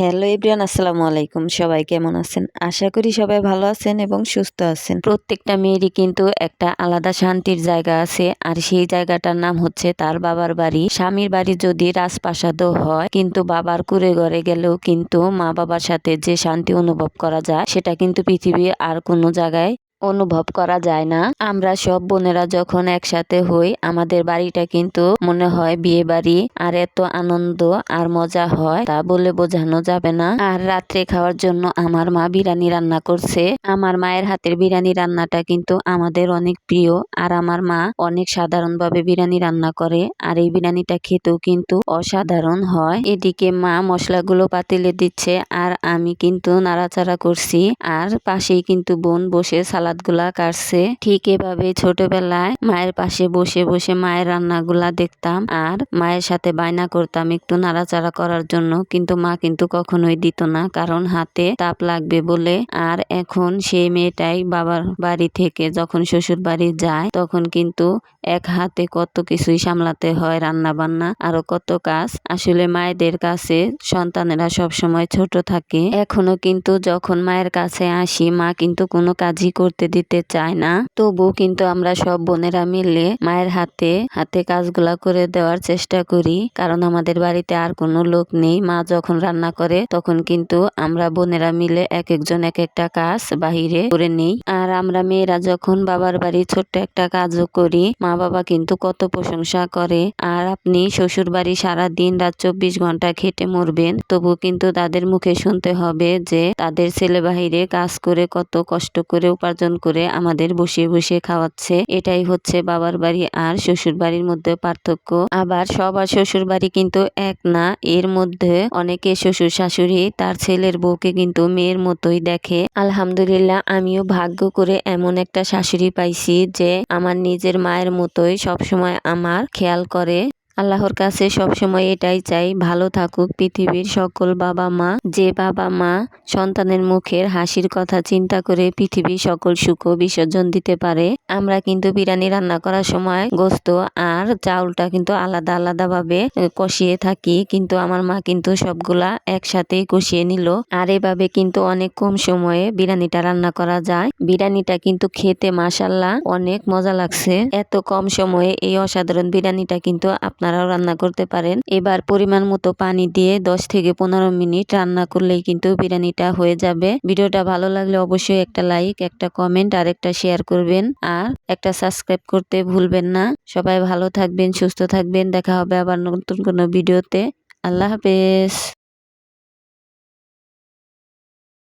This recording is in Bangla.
হ্যালো এভরিয়ান আসসালামু আলাইকুম। সবাই কেমন আছেন? আশা করি সবাই ভালো আছেন এবং সুস্থ আছেন। প্রত্যেকটা মেয়েরই কিন্তু একটা আলাদা শান্তির জায়গা আছে, আর সেই জায়গাটার নাম হচ্ছে তার বাবার বাড়ি। স্বামীর বাড়ি যদি রাজপ্রাসাদও হয়, কিন্তু বাবার কুড়ে ঘরে গেলেও কিন্তু মা বাবার সাথে যে শান্তি অনুভব করা যায়, সেটা কিন্তু পৃথিবীর আর কোনো জায়গায় অনুভব করা যায় না। আমরা সব বোনেরা যখন একসাথে হই, আমাদের বাড়িটা কিন্তু মনে হয় বিয়ে বাড়ি। আর এত আনন্দ আর মজা হয়, তা বলে বোঝানো যাবে না। আর রাত্রে খাওয়ার জন্য আমার মা বিরিয়ানি রান্না করছে। আমার মায়ের হাতের বিরিয়ানি রান্নাটা কিন্তু আমাদের অনেক প্রিয়। আর আমার মা অনেক সাধারণভাবে বিরিয়ানি রান্না করে। আর এই বিরিয়ানিটা খেতেও কিন্তু অসাধারণ হয়। এদিকে মা মশলাগুলো পাতিলে দিচ্ছে। আর আমি কিন্তু নাড়াচাড়া করছি। আর পাশেই কিন্তু বোন বসে সালাদ সালাদগুলা কাটছে। ঠিক এভাবে ছোটবেলায় মায়ের পাশে বসে বসে মায়ের রান্নাগুলা দেখতাম। আর মায়ের সাথে বায়না করতাম একটু নাড়াচাড়া করার জন্য। কিন্তু মা কিন্তু কখনোই দিত না, কারণ হাতে তাপ লাগবে বলে। আর এখন সেই মেয়েটাই বাবার বাড়ি থেকে যখন শ্বশুর বাড়ি যায়, তখন কিন্তু এক হাতে কত কিছুই সামলাতে হয় রান্না বান্না আরও কত কাজ। আসলে মায়েদের কাছে সন্তানেরা সব সময় ছোট থাকে। এখনও কিন্তু যখন মায়ের কাছে আসি, মা কিন্তু কোনো কাজই করতে করতে দিতে চায় না। তবু কিন্তু আমরা সব বোনেরা মিলে মায়ের হাতে হাতে কাজগুলা করে দেওয়ার চেষ্টা করি। কারণ আমাদের বাড়িতে আর কোনো লোক নেই। মা যখন রান্না করে, তখন কিন্তু আমরা বোনেরা মিলে এক একজন এক একটা কাজ বাহিরে করে নেই। আর আমরা মেয়েরা যখন বাবার বাড়ি ছোট্ট একটা কাজও করি মা বাবা কিন্তু কত প্রশংসা করে। আর আপনি শ্বশুর বাড়ি সারা দিন রাত চব্বিশ ঘণ্টা খেটে মরবেন। তবু কিন্তু তাদের মুখে শুনতে হবে যে, তাদের ছেলে বাহিরে কাজ করে কত কষ্ট করে উপার্জন আয়োজন করে আমাদের বসে বসে খাওয়াচ্ছে। এটাই হচ্ছে বাবার বাড়ি আর শ্বশুর বাড়ির মধ্যে পার্থক্য। আবার সবার শ্বশুর বাড়ি কিন্তু এক না, এর মধ্যে অনেকে শ্বশুর শাশুড়ি, তার ছেলের বউকে কিন্তু মেয়ের মতোই দেখে। আলহামদুলিল্লাহ, আমিও ভাগ্য করে এমন একটা শাশুড়ি পাইছি যে আমার নিজের মায়ের মতোই সবসময় আমার খেয়াল করে। আল্লাহর কাছে সবসময় এটাই চাই, ভালো থাকুক পৃথিবীর সকল বাবা মা। যে বাবা মা সন্তানের মুখের হাসির কথা চিন্তা করে পৃথিবীর সকল সুখ বিসর্জন দিতে পারে, আমরা কিন্তু বিরিয়ানি রান্না করার সময় গোস্ত আর চাউলটা কিন্তু আলাদা আলাদা ভাবে কষিয়ে থাকি, কিন্তু আমার মা কিন্তু সবগুলা একসাথেই কষিয়ে নিল। আর এভাবে কিন্তু অনেক কম সময়ে বিরিয়ানিটা রান্না করা যায়। বিরিয়ানিটা কিন্তু খেতে মাসাল্লাহ অনেক মজা লাগছে। এত কম সময়ে এই অসাধারণ বিরিয়ানিটা কিন্তু আপনার আপনারাও রান্না করতে পারেন। এবার পরিমাণ মতো পানি দিয়ে দশ থেকে পনেরো মিনিট রান্না করলেই কিন্তু বিরিয়ানিটা হয়ে যাবে। ভিডিওটা ভালো লাগলে অবশ্যই একটা লাইক, একটা কমেন্ট আর একটা শেয়ার করবেন। আর একটা সাবস্ক্রাইব করতে ভুলবেন না। সবাই ভালো থাকবেন, সুস্থ থাকবেন। দেখা হবে আবার নতুন কোনো ভিডিওতে। আল্লাহ হাফেজ।